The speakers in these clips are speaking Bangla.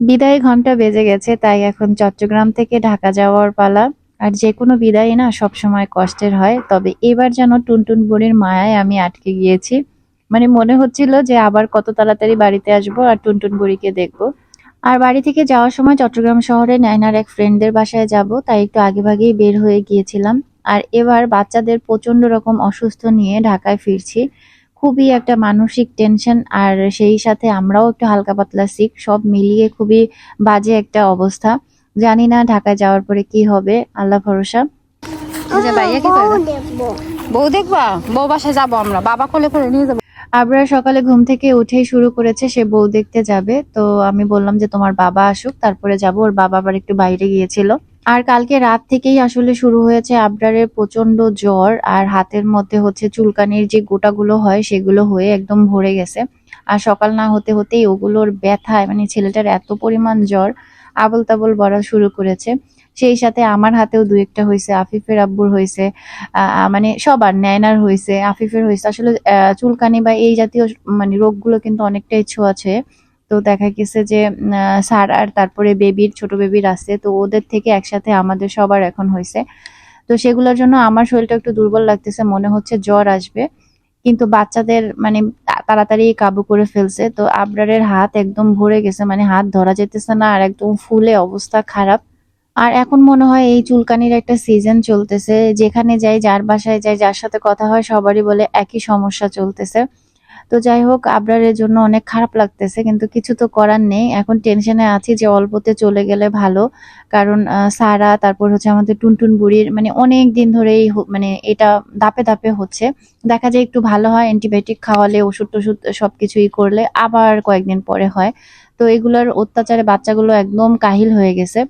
বিদায় ঘণ্টা বেজে গেছে, তাই এখন চট্টগ্রাম থেকে ঢাকা যাওয়ার পালা। আর যে কোনো বিদায় না সবসময় কষ্টের হয়, তবে এবার যেন টুনটুন বুড়ির মায়ায় আমি আটকে গিয়েছি। মানে মনে হচ্ছিল যে আবার কত তাড়াতাড়ি বাড়িতে আসব আর টুনটুন বুড়িকে দেখব। আর বাড়ি থেকে যাওয়ার সময় চট্টগ্রাম শহরে নাইনার এক ফ্রেন্ডদের বাসায় যাব, তাই একটু আগেভাগেই বের হয়ে গিয়েছিলাম। আর এবার বাচ্চাদের প্রচণ্ড রকম অসুস্থ নিয়ে ঢাকায় ফিরছি। খুবই একটা মানসিক টেনশন আর সেই সাথে আমরাও একটু হালকা পাতলা সিক সব মিলিয়ে খুবই বাজে একটা অবস্থা। জানি না ঢাকায় যাওয়ার পরে কি হবে আল্লাহ ভরসা। ভাইয়া কি বউ দেখবা? বউ বাসায় যাব আমরা বাবা কোলে করে নিয়ে যাব। আবরার সকালে ঘুম থেকে উঠেই শুরু করেছে সে বউ দেখতে যাবে। তো আমি বললাম যে তোমার বাবা আসুক তারপরে যাব ওর বাবা আবার একটু বাইরে গিয়েছিল। আর কালকে রাত থেকেই আসলে শুরু হয়েছে আবরারের প্রচণ্ড জ্বর, আর হাতের মধ্যে হচ্ছে চুলকানির যে গোটাগুলো হয় সেগুলো হয়ে একদম ভরে গেছে। আর সকাল না হতে হতেই ওগুলোর ব্যথায় মানে ছেলেটার এত পরিমাণ জ্বর আবল তাবল বলা শুরু করেছে। সেই সাথে আমার হাতেও দু একটা হয়েছে, আফিফের আব্বুর হয়েছে মানে সবার, ন্যায়নার হয়েছে, আফিফের হয়েছে। আসলে চুলকানি বা এই জাতীয় মানে রোগগুলো কিন্তু অনেকটাই ছোঁয়াছে। তো দেখা গেছে যে স্যার আর তারপরে বেবির ছোট বেবির আছে, তো ওদের থেকে একসাথে আমাদের সবার এখন হয়েছে। তো সেগুলোর জন্য আমার শরীরটা একটু দুর্বল লাগতেছে, মনে হচ্ছে জ্বর আসবে। কিন্তু বাচ্চাদের মানে তাড়াতাড়ি কাবু করে ফেলছে, তো আবরারের হাত একদম ভরে গেছে মানে হাত ধরা যেতেছে না, আর একদম ফুলে অবস্থা খারাপ। আর এখন মনে হয় এই চুলকানির একটা সিজন চলতেছে, যেখানে যাই, যার বাসায় যাই, যার সাথে কথা হয়, সবারই বলে একই সমস্যা চলতেছে। তো যাই হোক, আবরারের জন্য অনেক খারাপ লাগতেছে, কিন্তু কিছু তো করার নেই। এখন টেনশনে আছি যে অল্পতে চলে গেলে ভালো। কারণ সারা, তারপর হচ্ছে আমাদের টুনটুন বুড়ির মানে অনেক দিন ধরেই মানে এটা দাপে দাপে হচ্ছে। দেখা যায় একটু ভালো হয় অ্যান্টিবায়োটিক খাওয়ালে ওষুধ টষুধ সবকিছুই করলে, আবার কয়েকদিন পরে হয়। তো এগুলোর অত্যাচারে বাচ্চাগুলো একদম কাহিল হয়ে গেছে।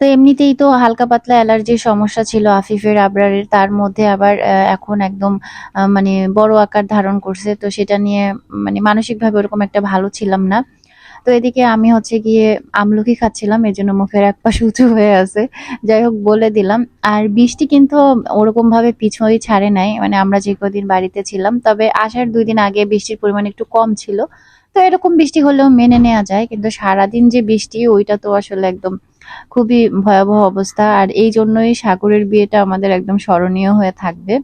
তো এমনিতেই তো হালকা পাতলা অ্যালার্জির সমস্যা ছিল আফিফের আবরারের, তার মধ্যে আবার এখন একদম মানে বড় আকার ধারণ করছে। তো সেটা নিয়ে মানে মানসিকভাবে ওরকম একটা ভালো ছিলাম না। তো এদিকে আমি হচ্ছে গিয়ে আমলকি খাচ্ছিলাম, এর জন্য মুখের এক পাশ উঁচু হয়ে আছে। যাই হোক, বলে দিলাম। আর বৃষ্টি কিন্তু ওরকম ভাবে পিছুই ছাড়ে নাই মানে আমরা যে কদিন বাড়িতে ছিলাম। তবে আসার দুই দিন আগে বৃষ্টির পরিমাণ একটু কম ছিল। তো এরকম বৃষ্টি হলেও মেনে নেওয়া যায়, কিন্তু সারাদিন যে বৃষ্টি, ওইটা তো আসলে একদম খুবই ভয়াবহ অবস্থা। আর এই জন্যই সাগরের বিয়েটা আমাদের একদম স্মরণীয় হয়ে থাকবে।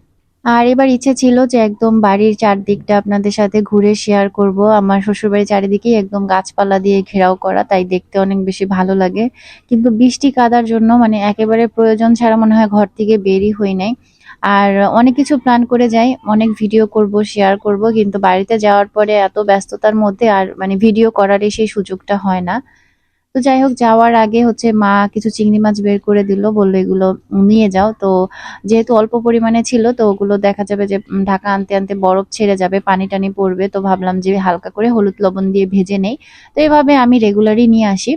আর এবার ইচ্ছে ছিল যে একদম বাড়ির চারদিকটা আপনাদের সাথে ঘুরে শেয়ার করব। আমার শ্বশুরবাড়ির চারিদিকেই একদম গাছপালা দিয়ে ঘেরাও করা, তাই দেখতে অনেক বেশি ভালো লাগে। কিন্তু বৃষ্টি কাদার জন্য মানে একেবারে প্রয়োজন ছাড়া মনে হয় ঘর থেকে বেরই হই নাই। আর অনেক কিছু প্ল্যান করে যাই, অনেক ভিডিও করব শেয়ার করব, কিন্তু বাড়িতে যাওয়ার পরে এত ব্যস্ততার মধ্যে আর মানে ভিডিও করারই সেই সুযোগটা হয় না। তো যাই হোক যাওয়ার আগে হচ্ছে মা কিছু চিংড়ি মাছ বের করে দিল, বলল এগুলো নিয়ে যাও। তো যেহেতু অল্প পরিমাণে ছিল, তো ওগুলো দেখা যাবে যে ঢাকা আনতে আনতে বরফ ছেড়ে যাবে পানি টানি পড়বে। তো ভাবলাম যে হালকা করে হলুদ লবণ দিয়ে ভেজে নেই। তো এভাবে আমি রেগুলারই নিয়ে আসি।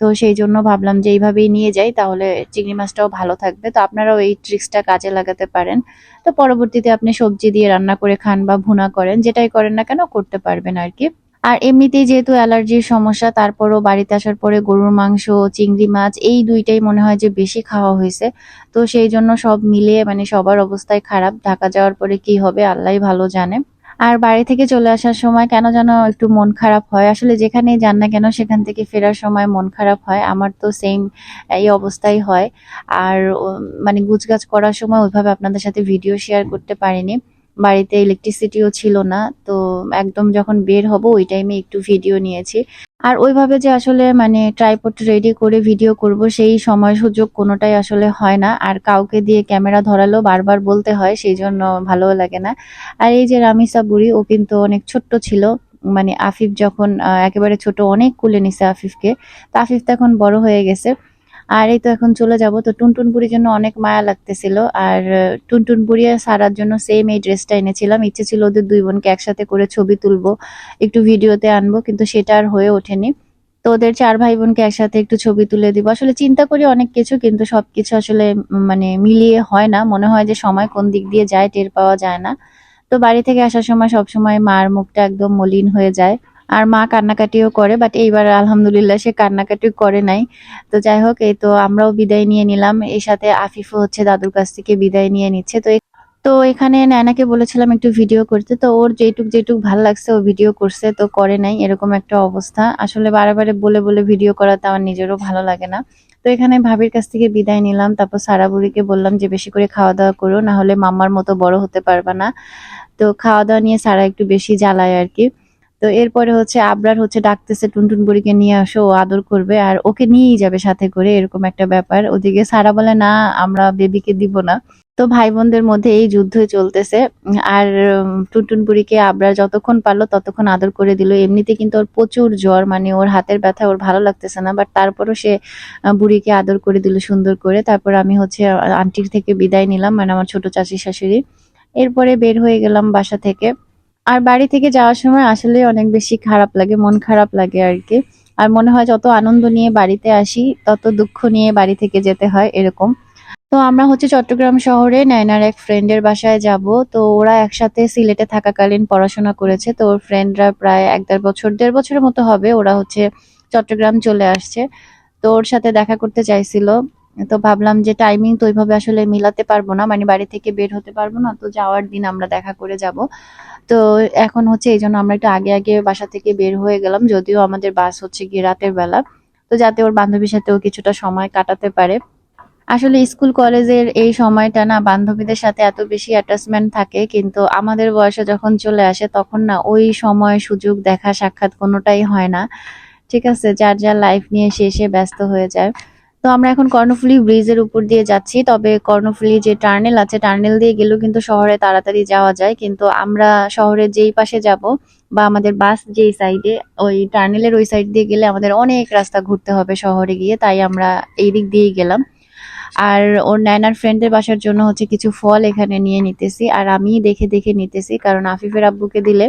তো সেই জন্য ভাবলাম যে এইভাবেই নিয়ে যাই, তাহলে চিংড়ি মাছটাও ভালো থাকবে। তো আপনারাও এই ট্রিক্সটা কাজে লাগাতে পারেন। তো পরবর্তীতে আপনি সবজি দিয়ে রান্না করে খান বা ভুনা করেন, যেটাই করেন না কেন, করতে পারবেন আর কি। আর এমনিতেই যেহেতু অ্যালার্জির সমস্যা, তারপরও বাড়িতে আসার পরে গরুর মাংস, চিংড়ি মাছ, এই দুইটাই মনে হয় যে বেশি খাওয়া হয়েছে। তো সেই জন্য সব মিলিয়ে মানে সবার অবস্থায় খারাপ। ঢাকা যাওয়ার পরে কি হবে আল্লাহ ভালো জানে। আর বাড়ি থেকে চলে আসার সময় কেন যেন একটু মন খারাপ হয়? আসলে যেখানেই যান না কেন সেখান থেকে ফেরার সময় মন খারাপ হয়। আমার তো সেম এই অবস্থাই হয়। আর মানে গুছগাছ করার সময় ওইভাবে আপনাদের সাথে ভিডিও শেয়ার করতে পারিনি। বাড়িতে ইলেকট্রিসিটিও ছিল না, তো একদম যখন বের হব ওই টাইমে একটু ভিডিও নিয়েছি। আর ওইভাবে যে আসলে মানে ট্রাইপড রেডি করে ভিডিও করব সেই সময় সুযোগ কোনোটাই আসলে হয় না। আর কাউকে দিয়ে ক্যামেরা ধরালো বারবার বলতে হয়, সেই জন্য ভালোও লাগে না। আর এই যে রামিসা বুড়ি ও কিন্তু অনেক ছোট্ট ছিল। মানে আফিফ যখন একেবারে ছোট, অনেক কুলে নিছে আফিফকে। তো আফিফ তো এখন বড় হয়ে গেছে। আর এই তো এখন চলে যাব। তো টুনটুন বুড়ির জন্য অনেক মায়া লাগতেছিল। আর টুনটুন বুড়ি আর সারার জন্য সেম এই ড্রেসটা এনেছিলাম। ইচ্ছে ছিল ওদের দুই বোনকে একসাথে করে ছবি তুলবো, একটু ভিডিওতে আনব, কিন্তু সেটা আর হয়ে ওঠেনি। তো ওদের চার ভাই বোনকে একসাথে একটু ছবি তুলে দিব। আসলে চিন্তা করি অনেক কিছু, কিন্তু সবকিছু আসলে মানে মিলিয়ে হয় না। মনে হয় যে সময় কোন দিক দিয়ে যায় টের পাওয়া যায় না। তো বাড়ি থেকে আসার সময় সবসময় মার মুখটা একদম মলিন হয়ে যায়। আর মা কান্নাকাটিও করে বাট এইবার আলহামদুলিল্লাহ সে কান্নাকাটি করে নাই। তো যাই হোক, এই তো আমরাও বিদায় নিয়ে নিলাম। এর সাথে আফিফও হচ্ছে দাদুর কাছ থেকে বিদায় নিয়ে নিচ্ছে। তো তো এখানে নায়নাকে বলেছিলাম একটু ভিডিও করতে। তো ওর যেটুক যেটুক ভালো লাগছে, ও ভিডিও করছে, তো করে নাই। এরকম একটা অবস্থা। আসলে বারে বারে বলে বলে ভিডিও করাতে আমার নিজেরও ভালো লাগে না। তো এখানে ভাবির কাছ থেকে বিদায় নিলাম। তারপর সারা বুড়িকে বললাম যে, বেশি করে খাওয়া দাওয়া করো না হলে মাম্মার মতো বড় হতে পারবা না। তো খাওয়া দাওয়া নিয়ে সারা একটু বেশি জ্বালায় আর কি। তো এরপরে হচ্ছে আবরার হচ্ছে ডাকতেছে, টুনটুন বুড়িকে নিয়ে আসো, ও আদর করবে আর ওকে নিয়েই যাবে সাথে করে, এরকম একটা ব্যাপার। ওদিকে সারা বলে, না, আমরা বেবিকে দিব না। তো ভাই বোনদের মধ্যে এই যুদ্ধই চলতেছে। আর টুনটুন বুড়িকে আবরার যতক্ষণ পারল ততক্ষণ আদর করে দিল। এমনিতে কিন্তু ওর প্রচুর জ্বর মানে ওর হাতের ব্যথা ওর ভালো লাগতেছে না, বাট তারপরও সে বুড়িকে আদর করে দিল সুন্দর করে। তারপর আমি হচ্ছে আন্টির থেকে বিদায় নিলাম মানে আমার ছোট চাচি শাশুড়ি। এরপরে বের হয়ে গেলাম বাসা থেকে। আর বাড়ি থেকে যাওয়ার সময় আসলে অনেক বেশি খারাপ লাগে, মন খারাপ লাগে আর কি। আর মনে হয় যত আনন্দ নিয়ে বাড়িতে আসি, তত দুঃখ নিয়ে বাড়ি থেকে যেতে হয় এরকম। তো আমরা হচ্ছে চট্টগ্রাম শহরে নাইনার এক ফ্রেন্ডের বাসায় যাব। তো ওরা একসাথে সিলেটে থাকাকালীন পড়াশোনা করেছে। তো ওর ফ্রেন্ডরা প্রায় এক দেড় বছর, দেড় বছরের মতো হবে ওরা হচ্ছে চট্টগ্রাম চলে আসছে। তো ওর সাথে দেখা করতে চাইছিল। তো ভাবলাম যে টাইমিং তো ওইভাবে আসলে মিলাতে পারব না মানে বাড়ি থেকে বের হতে পারব না। তো যাওয়ার দিন আমরা দেখা করে যাব। তো এখন হচ্ছে এই জন্য আমরা একটু আগে আগে বাসা থেকে বের হয়ে গেলাম, যদিও আমাদের বাস হচ্ছে গিয়ে রাতের বেলা। তো যাতে ওর বান্ধবীর সাথেও কিছুটা সময় কাটাতে পারে। আসলে স্কুল কলেজের এই সময়টা না বান্ধবীদের সাথে এত বেশি অ্যাটাচমেন্ট থাকে, কিন্তু আমাদের বয়সে যখন চলে আসে তখন না ওই সময় সুযোগ দেখা সাক্ষাৎ কোনোটাই হয় না। ঠিক আছে, যার যার লাইফ নিয়ে সে সে ব্যস্ত হয়ে যায়। তো আমরা এখন কর্ণফুলী ব্রিজের উপর দিয়ে যাচ্ছি। তবে কর্ণফুলী যে টার্নেল আছে, টার্নেল দিয়ে গেলেও কিন্তু শহরে তাড়াতাড়ি যাওয়া যায়। কিন্তু আমরা শহরের যেই পাশে যাব বা আমাদের বাস যেই সাইডে, ওই টার্নেলের ওই সাইড দিয়ে গেলে আমাদের অনেক রাস্তা ঘুরতে হবে শহরে গিয়ে। তাই আমরা এই দিক দিয়েই গেলাম। আর ওর নায়নার ফ্রেন্ডের বাসার জন্য হচ্ছে কিছু ফল এখানে নিয়ে নিতেছি। আর আমি দেখে দেখে নিতেছি, কারণ আফিফের আব্বুকে দিলে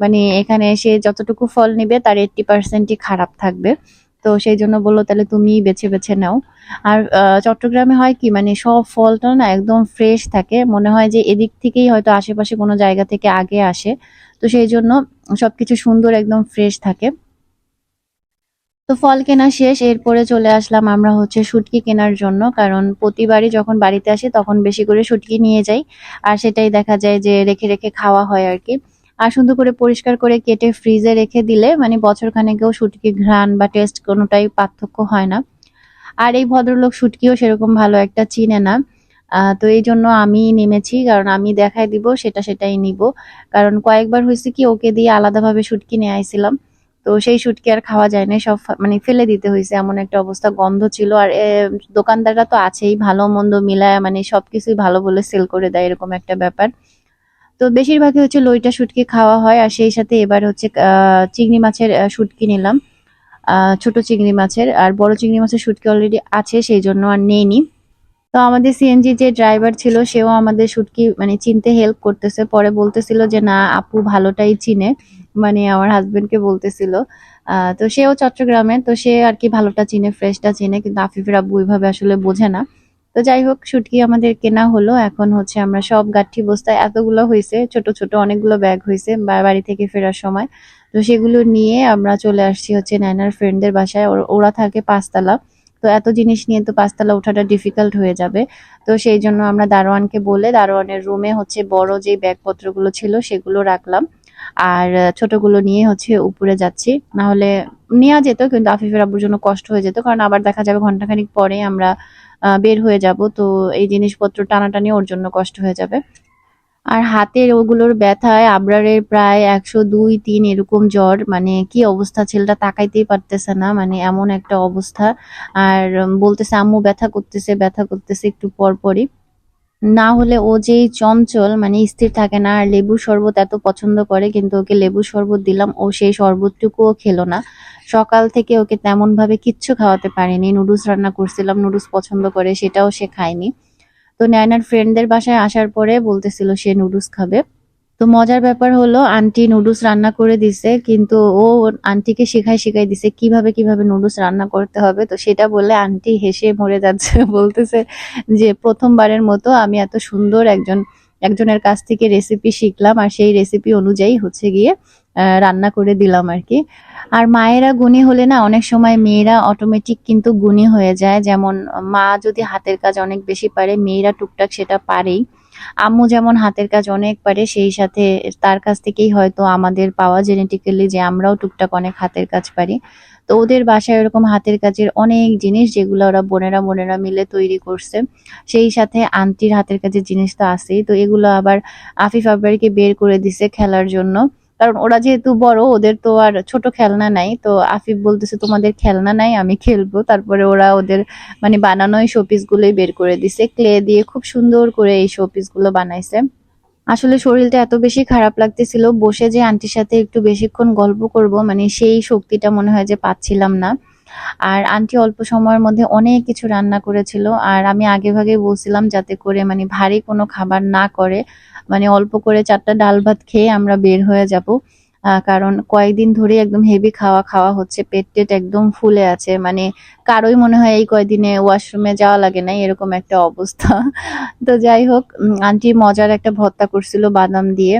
মানে এখানে এসে যতটুকু ফল নেবে তার এইট্টি পার্সেন্টই খারাপ থাকবে। তো সেই জন্য বলল, তাহলে তুমিই বেছে বেছে নাও। আর চট্টগ্রামে হয় কি মানে সব ফলটা না একদম ফ্রেশ থাকে। মনে হয় যে এদিক থেকেই হয়তো আশেপাশে কোনো জায়গা থেকে আগে আসে। তো সেই জন্য সবকিছু সুন্দর একদম ফ্রেশ থাকে। তো ফল কেনা শেষ, এরপরে চলে আসলাম আমরা হচ্ছে শুটকি কেনার জন্য। কারণ প্রতিবারই যখন বাড়িতে আসি, তখন বেশি করে শুটকি নিয়ে যাই। আর সেটাই দেখা যায় যে রেখে রেখে খাওয়া হয় আর কি। আর সুন্দর করে পরিষ্কার করে কেটে ফ্রিজে রেখে দিলে মানে বছর খানেকেও শুটকি ঘ্রাণ বা টেস্ট কোনোটাই পার্থক্য হয় না। আর এই ভদ্রলোক শুটকিও সেরকম ভালো একটা চিনে না। তো এই জন্য আমি নেমেছি, কারণ আমি দেখাই দিব, সেটা সেটাই নিব। কারণ কয়েকবার হয়েছে কি, ওকে দিয়ে আলাদাভাবে শুটকি নিয়ে আইছিলাম। তো সেই শুটকি আর খাওয়া যায় না সব মানে ফেলে দিতে হয়েছে, এমন একটা অবস্থা, গন্ধ ছিল। আর দোকানদাররা তো আছেই, ভালো মন্দ মিলায় মানে সবকিছুই ভালো বলে সেল করে দেয়, এরকম একটা ব্যাপার। তো বেশিরভাগই হচ্ছে লইটা, শুটকি খাওয়া হয়, আর সেই সাথে এবার হচ্ছে চিংড়ি মাছের শুটকি নিলাম। ছোট চিংড়ি মাছের, আর বড় চিংড়ি মাছের শুটকি অলরেডি আছে, সেই জন্য আর নেইনি। তো আমাদের সিএনজি যে ড্রাইভার ছিল, সেও আমাদের শুটকি মানে চিনতে হেল্প করতেছে। পরে বলতেছিল যে, না, আপু ভালোটাই চিনে। মানে আমার হাজবেন্ডকে বলতেছিল। তো সেও চট্টগ্রামে, তো সে আর কি ভালোটা চিনে ফ্রেশটা চিনে, কিন্তু আফিফের আব্বু ওইভাবে আসলে বোঝে না। তো যাই হোক, শুটকি আমাদের কেনা হলো। এখন হচ্ছে আমরা সব গাঠি বস্তায় এতগুলো হয়েছে, ছোট ছোট অনেকগুলো ব্যাগ হয়েছে বাড়ি থেকে ফেরার সময়। তো সেগুলো নিয়ে আমরা চলে আসছি হচ্ছে নায়নার ফ্রেন্ডদের বাসায়। ওর- থাকে পাঁচতলা। তো এত জিনিস নিয়ে তো পাঁচতলা ওঠাটা ডিফিকাল্ট হয়ে যাবে। তো সেই জন্য আমরা দারোয়ানকে বলে দারোয়ানের রুমে হচ্ছে বড় যে ব্যাগপত্রগুলো ছিল সেগুলো রাখলাম। আর ছোটগুলো নিয়ে হচ্ছে উপরে যাচ্ছি। না হলে নেওয়া যেত, কিন্তু আফিফের আব্বুর জন্য কষ্ট হয়ে যেত, কারণ আবার দেখা যাবে ঘন্টাখানিক পরে আমরা বের হয়ে যাব। তো এই জিনিসপত্র টানাটানি ওর জন্য কষ্ট হয়ে যাবে। আর হাতের ওগুলোর ব্যথায় আবরারের প্রায় একশো দুই তিন এরকম জ্বর। মানে কি অবস্থা? ছেলেটা তাকাইতেই পারতেছে না। মানে এমন একটা অবস্থা। আর বলতেছে, আম্মু ব্যথা করতেছে ব্যথা করতেছে একটু পরপরই না হলে ও যেই চঞ্চল মানে স্থির থাকে না। আর লেবুর শরবত এত পছন্দ করে, কিন্তু ওকে লেবুর শরবত দিলাম। ও সেই শরবতটুকুও খেলো না। সকাল থেকে ওকে তেমন ভাবে কিচ্ছু খাওয়াতে পারিনি। নুডলস রান্না করছিলাম, নুডলস পছন্দ করে, সেটাও সে খায়নি। তো নায়নার ফ্রেন্ডদের বাসায় আসার পরে বলতেছিল সে নুডলস খাবে। তো মজার ব্যাপার হলো, আন্টি নুডলস রান্না করে দিছে, কিন্তু ও আন্টিকে শেখাই শেখাই দিছে কীভাবে কীভাবে নুডলস রান্না করতে হবে। তো সেটা বলে আন্টি হেসে মরে যাচ্ছে। বলতেছে যে, প্রথমবারের মতো আমি এত সুন্দর একজন একজনের কাছ থেকে রেসিপি শিখলাম আর সেই রেসিপি অনুযায়ী হচ্ছে গিয়ে রান্না করে দিলাম আর কি। আর মায়েরা গুণী হলে না, অনেক সময় মেয়েরা অটোমেটিক কিন্তু গুণী হয়ে যায়। যেমন, মা যদি হাতের কাজ অনেক বেশি পারে, মেয়েরা টুকটাক সেটা পারেই। আম্মু যেমন হাতের কাজ অনেক পারে, সেই সাথে তার কাছ থেকেই হয়তো আমাদের পাওয়া জেনেটিক্যালি যে আমরাও টুকটাক অনেক হাতের কাজ পারি। তো ওদের বাসায় এরকম হাতের কাজের অনেক জিনিস যেগুলো ওরা বোনেরা বোনেরা মিলে তৈরি করছে। সেই সাথে আন্টির হাতের কাজের জিনিস তো আছেই। তো এগুলো আবার আফিফ আবরারকে বের করে দিছে খেলার জন্য। কারণ ওরা যেহেতু বড়, ওদের তো আর ছোট খেলনা নাই। তো আফিফ বলতেছে, তোমাদের খেলনা নাই, আমি খেলব। তারপরে ওরা ওদের মানে বানানো এই শোপিস গুলোই বের করে দিছে। ক্লে দিয়ে খুব সুন্দর করে এই শোপিসগুলো বানাইছে। আসলে শরীরটা এত বেশি খারাপ লাগতেছিল, বসে যে আন্টির সাথে একটু বেশিক্ষণ গল্প করব মানে সেই শক্তিটা মনে হয় যে পাচ্ছিলাম না। আর আন্টি অল্প সময়ের মধ্যে অনেক কিছু রান্না করেছিল, আর আমি আগে ভাগে বলছিলাম যাতে করে মানে ভারী কোনো খাবার না করে মানে অল্প করে চারটা ডাল ভাত খেয়ে আমরা বের হয়ে যাব। কারণ কয়েকদিন ধরে একদম হেভি খাওয়া খাওয়া হচ্ছে, পেট টেট একদম ফুলে আছে। মানে কারোই মনে হয় এই কয়দিনে ওয়াশরুমে যাওয়া লাগে না এরকম একটা অবস্থা। তো যাই হোক আন্টি মজার একটা ভর্তা করছিল বাদাম দিয়ে।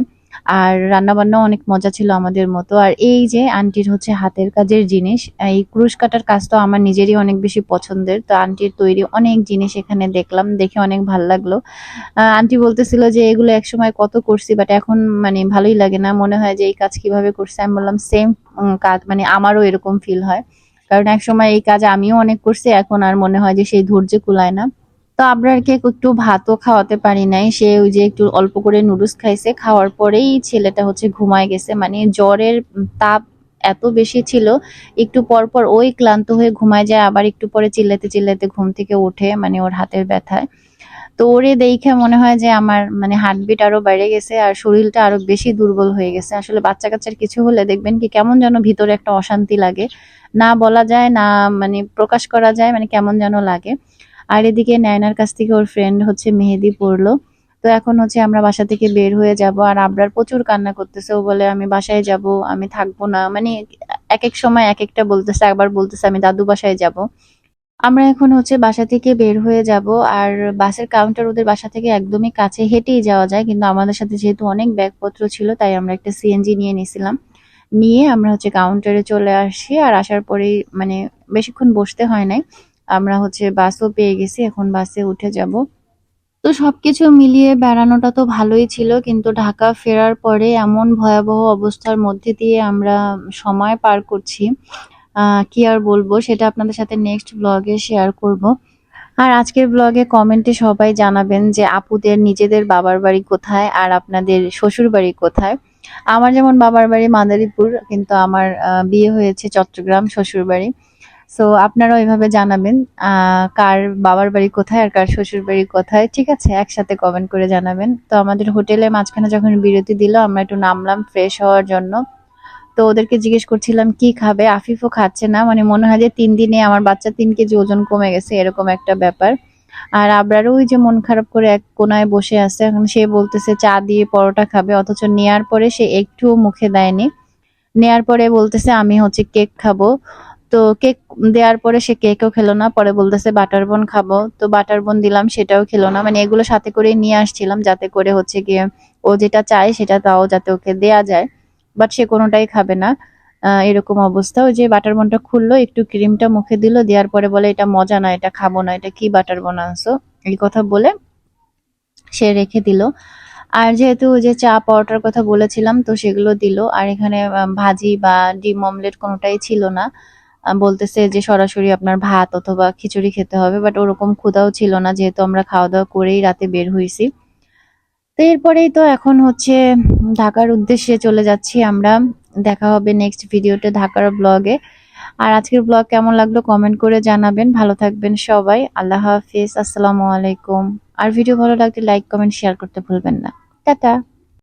আর রান্না বান্না অনেক মজা ছিল আমাদের মতো। আর এই যে আন্টির হচ্ছে হাতের কাজের জিনিস, এই ক্রুশ কাটার কাজ তো আমার নিজেরই অনেক বেশি পছন্দের। তো আন্টির তৈরি অনেক জিনিস এখানে দেখলাম, দেখে অনেক ভালো লাগল। আন্টি বলতেছিল যে এগুলো একসময় কত করছি বাট এখন মানে ভালোই লাগে না। মনে হয় যে এই কাজ কীভাবে করছে? আমি বললাম সেম কাজ মানে আমারও এরকম ফিল হয়। কারণ এক সময় এই কাজ আমিও অনেক করছি, এখন আর মনে হয় যে সেই ধৈর্য কুলায় না। তো আবরারকে একটু ভাতও খাওয়াতে পারি নাই। সে ওই যে একটু অল্প করে নুডলস খাইছে, খাওয়ার পরেই ছেলেটা হচ্ছে ঘুমায় গেছে। মানে জ্বরের তাপ এত বেশি ছিল, একটু পর পর ওই ক্লান্ত হয়ে ঘুমায় যায়, আবার একটু পরে চিল্লাতে চিল্লাতে ঘুম থেকে ওঠে মানে ওর হাতের ব্যথায়। তো ওরে দেখে মনে হয় যে আমার মানে হার্টবিট আরও বেড়ে গেছে আর শরীরটা আরও বেশি দুর্বল হয়ে গেছে। আসলে বাচ্চা কাচ্চার কিছু হলে দেখবেন কি কেমন যেন ভিতরে একটা অশান্তি লাগে। না বলা যায়, না মানে প্রকাশ করা যায় মানে কেমন যেন লাগে। আর এদিকে নায়নার কাছ থেকে ওর ফ্রেন্ড হচ্ছে মেহেদি পড়ল। তো এখন হচ্ছে আমরা বাসা থেকে বের হয়ে যাব আর আবরার প্রচুর কান্না করতেছে। ও বলে, আমি বাসায় যাব, আমি থাকব না। মানে এক এক সময় এক একটা বলতেছে, একবার বলতেছে, আমি দাদু বাসায় যাব। আমরা এখন হচ্ছে বাসা থেকে বের হয়ে যাব আর বাসের কাউন্টার ওদের বাসা থেকে একদমই কাছে হেঁটেই যাওয়া যায়। কিন্তু আমাদের সাথে যেহেতু অনেক ব্যাগপত্র ছিল, তাই আমরা একটা সিএনজি নিয়ে নিয়েছিলাম। নিয়ে আমরা হচ্ছে কাউন্টারে চলে আসি আর আসার পরেই মানে বেশিক্ষণ বসতে হয় নাই। আমরা হচ্ছে বাসও পেয়ে গেছি, এখন বাসে উঠে যাব। তো সবকিছু মিলিয়ে বেড়ানোটা তো ভালোই ছিল, কিন্তু ঢাকা ফেরার পরে এমন ভয়াবহ অবস্থার মধ্যে দিয়ে আমরা সময় পার করছি। কি আর বলব, সেটা আপনাদের সাথে নেক্সট ব্লগে শেয়ার করব। আর আজকের ব্লগে কমেন্টে সবাই জানাবেন যে, আপুদের নিজেদের বাবার বাড়ি কোথায় আর আপনাদের শ্বশুর বাড়ি কোথায়? আমার যেমন বাবার বাড়ি মাদারীপুর, কিন্তু আমার বিয়ে হয়েছে চট্টগ্রাম শ্বশুর বাড়ি সো আপনারাও এভাবে জানাবেন কার বাবার বাড়ি কোথায় আর কার শ্বশুর বাড়ি কোথায়, ঠিক আছে? একসাথে কমেন্ট করে জানাবেন। তো আমাদের হোটেলে মাঝখানে যখন বিরতি দিল, আমরা একটু নামলাম ফ্রেশ হওয়ার জন্য। তো ওদেরকে জিজ্ঞেস করছিলাম, কি খাবে? আফিফও খাচ্ছে না মানে মনে হয় যে তিন দিনে আমার বাচ্চা তিন কেজি ওজন কমে গেছে, এরকম একটা ব্যাপার। আর আবরারও ওই যে মন খারাপ করে এক কোনায় বসে আছে, এখন সে বলতেছে, চা দিয়ে পরোটা খাবে। অথচ নেয়ার পরে সে একটুও মুখে দেয়নি। নেয়ার পরে বলতেছে, আমি হচ্ছে কেক খাব। তো কেক দেওয়ার পরে সে কেকও খেলো না, পরে বলতেছে, বাটার বন খাব। তো বাটার বন দিলাম, সেটাও খেলো না। মানে এগুলো সাথে করে নিয়ে আসছিলাম, যাতে করে হচ্ছে গিয়ে ও যেটা চায় সেটা তাও যাতে ওকে দেয়া যায়। বাট সে কোনোটাই খাবে না। এরকম অবস্থা। ওই যে বাটার বনটা খুললো, একটু ক্রিমটা মুখে দিল, দেওয়ার পরে বলে, এটা মজা না, এটা খাব না, এটা কি বাটার বন আনছো? এই কথা বলে সে রেখে দিল। আর যেহেতু যে চা পাওয়াটার কথা বলেছিলাম, তো সেগুলো দিল। আর এখানে ভাজি বা ডিম অমলেট কোনোটাই ছিল না। বলতেছে যে সরাসরি আপনার ভাত অথবা খিচুড়ি খেতে হবে বাট ওরকম ক্ষুধাও ছিল না, যেহেতু আমরা খাওয়া দাওয়া করেই রাতে বের হয়েছি তো এরপরেই তো এখন হচ্ছে ঢাকার উদ্দেশ্যে চলে যাচ্ছি আমরা। দেখা হবে নেক্সট ভিডিওতে ঢাকার ব্লগে আর আজকের ব্লগ কেমন লাগল কমেন্ট করে জানাবেন। ভালো থাকবেন সবাই। আল্লাহ হাফিজ। আসসালামু আলাইকুম। আর ভিডিও ভালো লাগলে লাইক কমেন্ট শেয়ার করতে ভুলবেন না। টাটা।